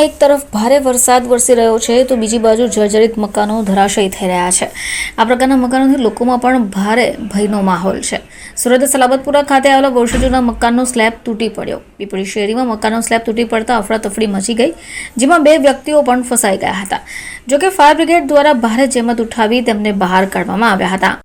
એક તરફ ભારે વરસાદ વરસી રહ્યો છે, તો બીજી બાજુ જર્જરિત મકાનો ધરાશયી થઈ રહ્યા છે. આ પ્રકારના મકાનોથી લોકોમાં પણ ભારે ભયનો માહોલ છે. સુરત સલાબતપુરા ખાતે આવેલા વર્ષો જૂના મકાનનો સ્લેબ તૂટી પડ્યો. પીપળી શેરીમાં મકાનનો સ્લેબ તૂટી પડતા અફડાતફડી મચી ગઈ, જેમાં બે વ્યક્તિઓ પણ ફસાઈ ગયા હતા. જોકે ફાયર બ્રિગેડ દ્વારા ભારે જેમત ઉઠાવી તેમને બહાર કાઢવામાં આવ્યા હતા.